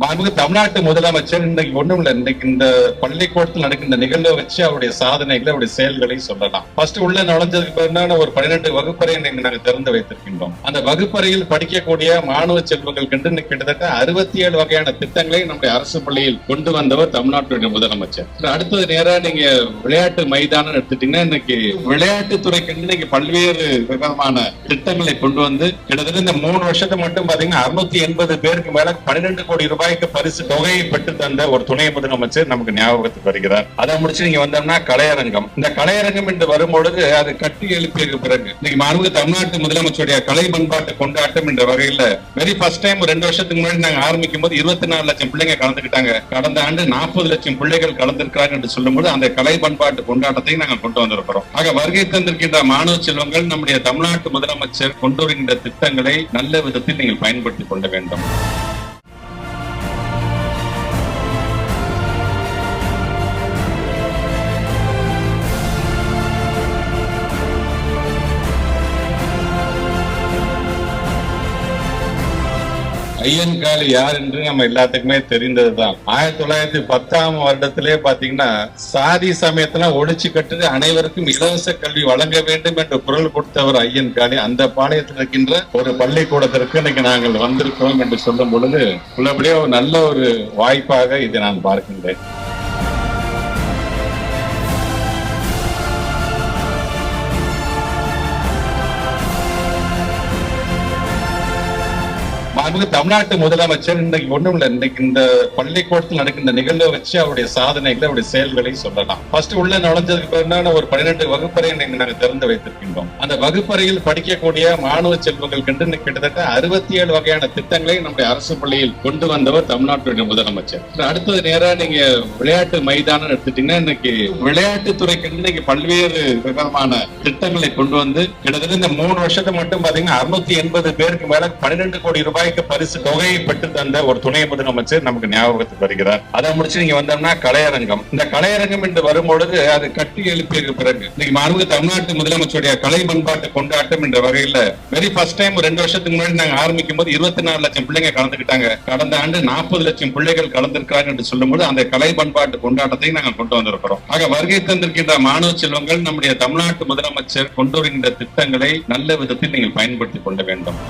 மாண்புமிகு தமிழ்நாட்டு முதலமைச்சர் இன்னைக்கு ஒண்ணும் இல்லை. இன்னைக்கு இந்த பள்ளிக்கூடத்தில் நடக்கின்ற நிகழ்வை வச்சு அவருடைய சாதனைகளை அவருடைய செயல்களை சொல்லலாம். ஃபர்ஸ்ட் உள்ள நுழைஞ்சதுக்கு பிறகு ஒரு பன்னிரெண்டு வகுப்பறை இன்னைக்கு நாங்கள் திறந்து வைத்திருக்கின்றோம். அந்த வகுப்பறையில் படிக்கக்கூடிய மாணவ செல்வங்கள் கண்டு கிட்டத்தட்ட அறுபத்தி ஏழு வகையான திட்டங்களை நம்முடைய அரசு பள்ளியில் கொண்டு வந்தவர் தமிழ்நாட்டுடைய முதலமைச்சர். அடுத்தது நேரா நீங்க விளையாட்டு மைதானம் எடுத்துட்டீங்கன்னா இன்னைக்கு விளையாட்டுத்துறை கண்டு இன்னைக்கு பல்வேறு விதமான திட்டங்களை கொண்டு வந்து கிட்டத்தட்ட இந்த மூணு வருஷத்தை மட்டும் பாத்தீங்கன்னா அறுநூத்தி எண்பது பேருக்கு மேல பன்னிரெண்டு கோடி ரூபாய் ரூபாய்க்கு பரிசு தொகையை பெற்று தந்த ஒரு துணை முதலமைச்சர் நமக்கு ஞாபகத்துக்கு வருகிறார். அதை முடிச்சு நீங்க வந்தோம்னா கலையரங்கம். இந்த கலையரங்கம் என்று வரும்பொழுது அது கட்டி எழுப்பிய பிறகு இன்னைக்கு மாண்புமிகு தமிழ்நாட்டு முதலமைச்சருடைய கலை பண்பாட்டு கொண்டாட்டம் என்ற வகையில வெரி ஃபர்ஸ்ட் டைம் ரெண்டு வருஷத்துக்கு முன்னாடி நாங்க ஆரம்பிக்கும் போது இருபத்தி நாலு லட்சம் பிள்ளைங்க கலந்துக்கிட்டாங்க. கடந்த ஆண்டு நாற்பது லட்சம் பிள்ளைகள் கலந்திருக்கிறாங்க என்று சொல்லும்போது அந்த கலை பண்பாட்டு கொண்டாட்டத்தை நாங்கள் கொண்டு வந்திருக்கிறோம். ஆக வருகை தந்திருக்கின்ற மாணவ செல்வங்கள் நம்முடைய தமிழ்நாட்டு முதலமைச்சர் கொண்டு வருகின்ற திட்டங்களை நல்ல விதத்தில் நீங்கள் பயன்படுத்திக் கொள்ள வேண்டும். ஐயன் காளி யார் என்று நம்ம எல்லாத்துக்குமே தெரிந்ததுதான். ஆயிரத்தி தொள்ளாயிரத்தி பத்தாம் வருடத்திலே பாத்தீங்கன்னா சாதி சமயத்துல ஒழிச்சு கட்டுறது அனைவருக்கும் இலவச கல்வி வழங்க வேண்டும் என்று குரல் கொடுத்தவர் ஐயன் காளி. அந்த பாளையத்தில் இருக்கின்ற ஒரு பள்ளிக்கூடத்திற்கு இன்னைக்கு நாங்கள் வந்திருக்கிறோம் என்று சொல்லும் பொழுது உள்ளபடியே ஒரு நல்ல ஒரு வாய்ப்பாக இதை நான் பார்க்கின்றேன். மாண்புமிகு தமிழ்நாட்டு முதலமைச்சர் இன்னைக்கு ஒண்ணும் இல்லை. இன்னைக்கு இந்த பள்ளிக்கூடத்தில் நடக்கின்ற நிகழ்வை வச்சு அவருடைய சாதனைகளை அவருடைய செயல்களை சொல்லலாம். ஃபர்ஸ்ட் உள்ள நுழைஞ்சதுக்கு பிறகு ஒரு பன்னிரெண்டு வகுப்பறை நாங்கள் திறந்து வைத்திருக்கின்றோம். அந்த வகுப்பறையில் படிக்கக்கூடிய மாணவ செல்வங்கள் கண்டு கிட்டத்தட்ட அறுபத்தி ஏழு வகையான திட்டங்களை நம்முடைய அரசு பள்ளியில் கொண்டு வந்தவர் தமிழ்நாட்டுடைய முதலமைச்சர். அடுத்தது நேரா நீங்க விளையாட்டு மைதானம் எடுத்துட்டீங்கன்னா இன்னைக்கு விளையாட்டுத்துறை கண்டு இன்னைக்கு பல்வேறு விதமான திட்டங்களை கொண்டு வந்து கிட்டத்தட்ட இந்த மூணு வருஷத்தை மட்டும் பாத்தீங்கன்னா அறுநூத்தி எண்பது பேருக்கு மேல பன்னிரெண்டு கோடி ரூபாய் ரூபாய்க்கு பரிசு தொகையை பெற்று தந்த ஒரு துணை முதலமைச்சர் நமக்கு ஞாபகத்துக்கு வருகிறார். அதை முடிச்சு நீங்க வந்தோம்னா கலையரங்கம். இந்த கலையரங்கம் என்று வரும்பொழுது அது கட்டி எழுப்பிய பிறகு இன்னைக்கு தமிழ்நாட்டு முதலமைச்சருடைய கலை பண்பாட்டு கொண்டாட்டம் என்ற வகையில வெரி ஃபர்ஸ்ட் டைம் ரெண்டு வருஷத்துக்கு முன்னாடி நாங்க ஆரம்பிக்கும் போது இருபத்தி நாலு லட்சம் பிள்ளைங்க கலந்துக்கிட்டாங்க. கடந்த ஆண்டு நாற்பது லட்சம் பிள்ளைகள் கலந்திருக்கிறாங்க என்று சொல்லும்போது அந்த கலை பண்பாட்டு கொண்டாட்டத்தை நாங்கள் கொண்டு வந்திருக்கிறோம். ஆக வருகை தந்திருக்கின்ற மாணவ செல்வங்கள் நம்முடைய தமிழ்நாட்டு முதலமைச்சர் கொண்டு வருகின்ற திட்டங்களை நல்ல விதத்தில் நீங்கள் பயன்படுத்திக் கொள்ள வேண்டும்.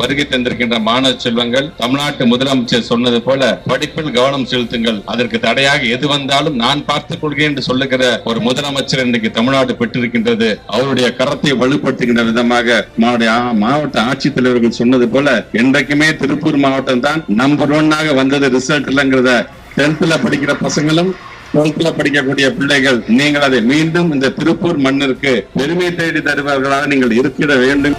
வருகை தந்திருக்கின்ற மாணவ செல்வங்கள் தமிழ்நாட்டு முதலமைச்சர் சொன்னது போல படிப்பில் கவனம் செலுத்துங்கள். அதற்கு தடையாக எது வந்தாலும் நான் பார்த்துக் கொள்கிறேன் என்று சொல்லுகிற ஒரு முதலமைச்சர் இன்றைக்கு தமிழ்நாடு பெற்றிருக்கின்றது. அவருடைய கரத்தை வலுப்படுத்துகின்ற விதமாக மாவட்ட மாவட்ட ஆட்சித்தலைவர்கள் சொன்னது போல என்றைக்குமே திருப்பூர் மாவட்டம் தான் நம்பர் ஒன்னாக வந்தது ரிசல்ட் இல்லைங்கிறத டென்த்ல படிக்கிற பசங்களும் டுவெல்த்ல படிக்கக்கூடிய பிள்ளைகள் நீங்கள் அதை மீண்டும் இந்த திருப்பூர் மண்ணிற்கு பெருமை தேடி தருபவர்களாக நீங்கள் இருக்கிட வேண்டும்.